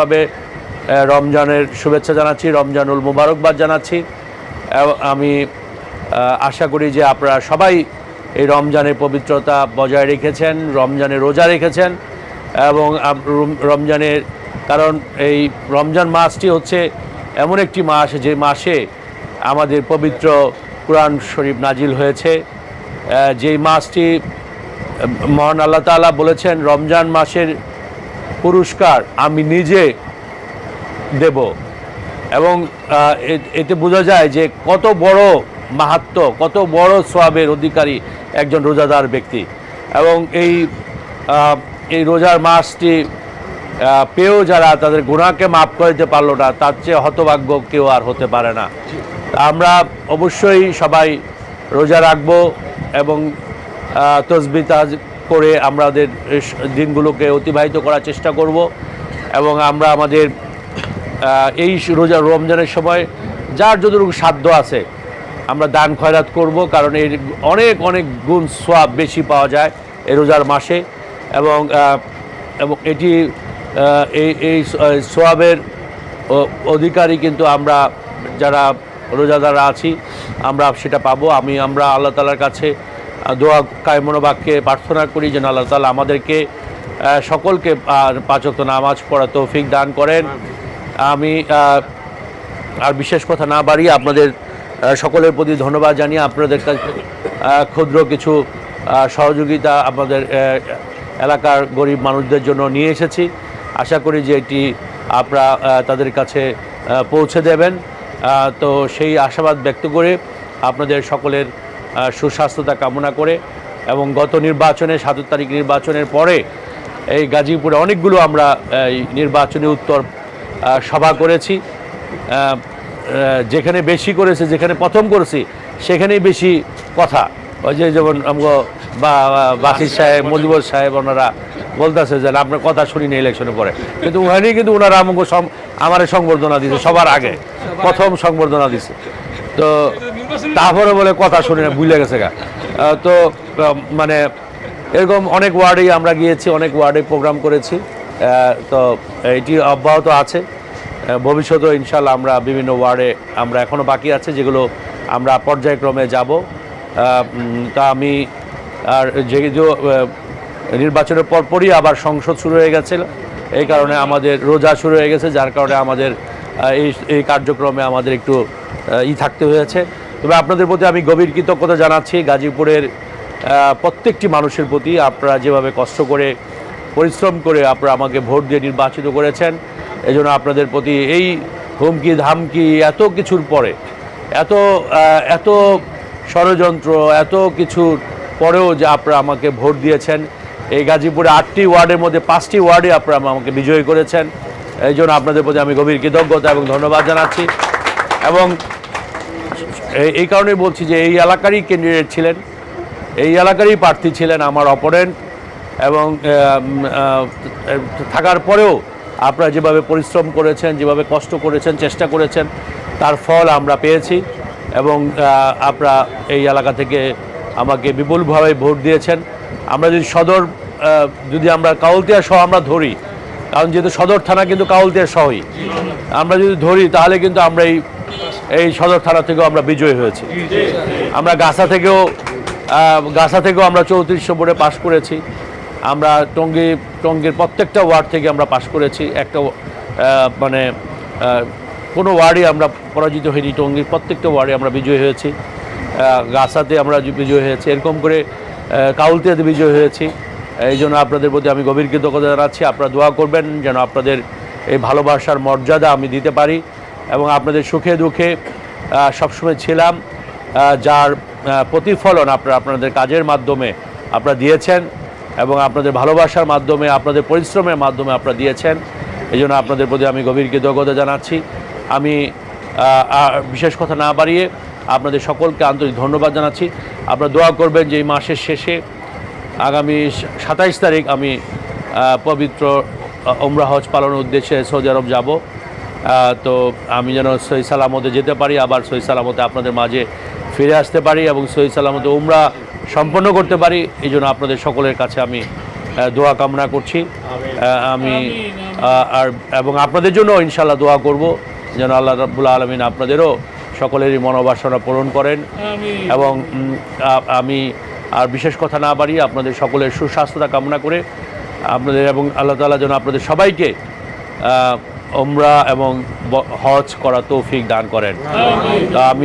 ভাবে রমজানের শুভেচ্ছা জানাচ্ছি, রমজানুল মুবারকবাদ জানাচ্ছি। আমি আশা করি যে আপনারা সবাই এই রমজানের পবিত্রতা বজায় রেখেছেন রমজানের রোজা রেখেছেন। এবং রমজানের কারণ এই রমজান মাসটি হচ্ছে এমন একটি মাস, যে মাসে আমাদের পবিত্র কোরআন শরীফ নাজিল হয়েছে। যেই মাসটি মহান আল্লাহ তাআলা বলেছেন, রমজান মাসের পুরস্কার আমি নিজে দেব। এবং এতে বোঝা যায় যে কত বড় মাহাত্ম, কত বড় সোয়াবের অধিকারী একজন রোজাদার ব্যক্তি। এবং এই এই রোজার মাসটি পেয়েও যারা তাদের গুণাকে মাফ করে দিতে পারল না, তার চেয়ে হতভাগ্য কেউ আর হতে পারে না। আমরা অবশ্যই সবাই রোজা রাখব এবং তসবি তাজ করে আমাদের দিনগুলোকে অতিবাহিত করার চেষ্টা করব এবং আমরা আমাদের এই রোজা, রমজানের সময় যার যতটুকু সাধ্য আছে আমরা দান খয়রাত করব কারণ এর অনেক অনেক গুণ সোয়াব বেশি পাওয়া যায় এই রোজার মাসে এবং এবং এটি এই এই সোয়াবের অধিকারী কিন্তু আমরা যারা রোজাদাররা আছি, আমরা সেটা পাবো। আমি, আমরা আল্লাহ তালার কাছে দোয়া কায়মনোবাক্যে প্রার্থনা করি যেন আল্লাহ তালা আমাদেরকে সকলকে, আর পাঁচক্ত নামাজ পড়া তৌফিক দান করেন। আমি আর বিশেষ কথা না বাড়িয়ে আপনাদের সকলের প্রতি ধন্যবাদ জানিয়ে আপনাদের কাছে ক্ষুদ্র কিছু সহযোগিতা আমাদের এলাকার গরিব মানুষদের জন্য নিয়ে এসেছি। আশা করি যে এটি আপনারা তাদের কাছে পৌঁছে দেবেন। তো সেই আশাবাদ ব্যক্ত করে আপনাদের সকলের সুস্বাস্থ্যতা কামনা করে এবং গত নির্বাচনে সাতের তারিখ নির্বাচনের পরে এই গাজীপুরে অনেকগুলো আমরা এই নির্বাচনী উত্তর সভা করেছি। যেখানে বেশি করেছে, যেখানে প্রথম করেছি, সেখানেই বেশি কথা। ওই যে যেমন বাসির সাহেব, মজিবর সাহেব ওনারা বলতেছে যে আপনার কথা শুনি শুনিনি ইলেকশনের পরে। কিন্তু ওখানেই কিন্তু ওনারা আমাকে আমারে সংবর্ধনা দিছে সবার আগে। প্রথম সংবর্ধনা দিছে তো তারপরে বলে কথা শুনি না ভুলে গেছে গা। তো মানে এরকম অনেক ওয়ার্ডেই আমরা গিয়েছি অনেক ওয়ার্ডে প্রোগ্রাম করেছি। তো এটি অব্যাহত আছে। ভবিষ্যতেও ইনশাল্লাহ আমরা বিভিন্ন ওয়ার্ডে আমরা এখনও বাকি আছে যেগুলো আমরা পর্যায়ক্রমে যাব। তা আমি আর আহ, নির্বাচনের পরপরই আবার সংসদ শুরু হয়ে গেছিল। এই কারণে আমাদের রোজা শুরু হয়ে গেছে যার কারণে আমাদের এই এই কার্যক্রমে আমাদের একটু ই থাকতে হয়েছে। তবে আপনাদের প্রতি আমি গভীর কৃতজ্ঞতা জানাচ্ছি। গাজীপুরের প্রত্যেকটি মানুষের প্রতি আপনারা যেভাবে কষ্ট করে, পরিশ্রম করে আপনারা আমাকে ভোট দিয়ে নির্বাচিত করেছেন এই জন্য আপনাদের প্রতি এই হুমকি, ধামকি এত কিছুর পরে, এত এত ষড়যন্ত্র, এত কিছুর পরেও যে আপনারা আমাকে ভোট দিয়েছেন, এই গাজীপুরে আটটি ওয়ার্ডের মধ্যে পাঁচটি ওয়ার্ডে আপনারা আমাকে বিজয়ী করেছেন। এই জন্য আপনাদের প্রতি আমি গভীর কৃতজ্ঞতা এবং ধন্যবাদ জানাচ্ছি। এবং এই- কারণেই বলছি যে এই এলাকারই ক্যান্ডিডেট ছিলেন, এই এলাকারই প্রার্থী ছিলেন আমার অপোনেন্ট এবং থাকার পরেও আপনারা যেভাবে পরিশ্রম করেছেন, যেভাবে কষ্ট করেছেন, চেষ্টা করেছেন, তার ফল আমরা পেয়েছি এবং আপনারা এই এলাকা থেকে আমাকে বিপুলভাবে ভোট দিয়েছেন। আমরা যদি সদর যদি আমরা কাউলতিয়া সহ আমরা ধরি কারণ যেহেতু সদর থানা কিন্তু কাউলতিয়া সহই। আমরা যদি ধরি, তাহলে কিন্তু আমরা এই এই সদর থানা থেকেও আমরা বিজয়ী হয়েছি। আমরা গাছা থেকেও গাছা থেকেও আমরা চৌত্রিশশো বোর্ডে পাশ করেছি। আমরা টঙ্গী, টঙ্গীর প্রত্যেকটা ওয়ার্ড থেকে আমরা পাশ করেছি। একটা মানে কোনো ওয়ার্ডে আমরা পরাজিত হইনি। টঙ্গীর প্রত্যেকটা ওয়ার্ডে আমরা বিজয়ী হয়েছি। গাছাতে আমরা বিজয় হয়েছি। এরকম করে কাউলতিয়াতে বিজয় হয়েছি। এই জন্য আপনাদের প্রতি আমি গভীর কৃতজ্ঞতা জানাচ্ছি। আপনারা দোয়া করবেন যেন আপনাদের এই ভালোবাসার মর্যাদা আমি দিতে পারি এবং আপনাদের সুখে দুঃখে সবসময় ছিলাম যার প্রতিফলন আপনারা, আপনাদের কাজের মাধ্যমে আপনারা দিয়েছেন এবং আপনাদের ভালোবাসার মাধ্যমে, আপনাদের পরিশ্রমের মাধ্যমে আপনারা দিয়েছেন। এই জন্য আপনাদের প্রতি আমি গভীর কৃতজ্ঞতা জানাচ্ছি। আমি বিশেষ কথা না বাড়িয়ে আপনাদের সকলকে আন্তরিক ধন্যবাদ জানাচ্ছি। আপনারা দোয়া করবেন যে এই মাসের শেষে আগামী সাতাইশ তারিখ আমি পবিত্র ওমরা হজ পালনের উদ্দেশ্যে সৌদি আরব যাব। তো আমি যেন সহি সালামতে যেতে পারি আবার সহি সালামতে আপনাদের মাঝে ফিরে আসতে পারি এবং সহি সালামতে উমরা সম্পন্ন করতে পারি এই জন্য আপনাদের সকলের কাছে আমি দোয়া কামনা করছি। আমি আর এবং আপনাদের জন্য ইনশাল্লাহ দোয়া করব যেন আল্লাহ রাব্বুল আলমিন আপনাদেরও সকলেরই মনোবাসনা পূরণ করেন। এবং আমি আর বিশেষ কথা না বাড়িয়ে আপনাদের সকলের সুস্বাস্থ্যতা কামনা করে আপনাদের এবং আল্লাহ তালা যেন আপনাদের সবাইকে ওমরা এবং হজ করা তৌফিক দান করেন। তা আমি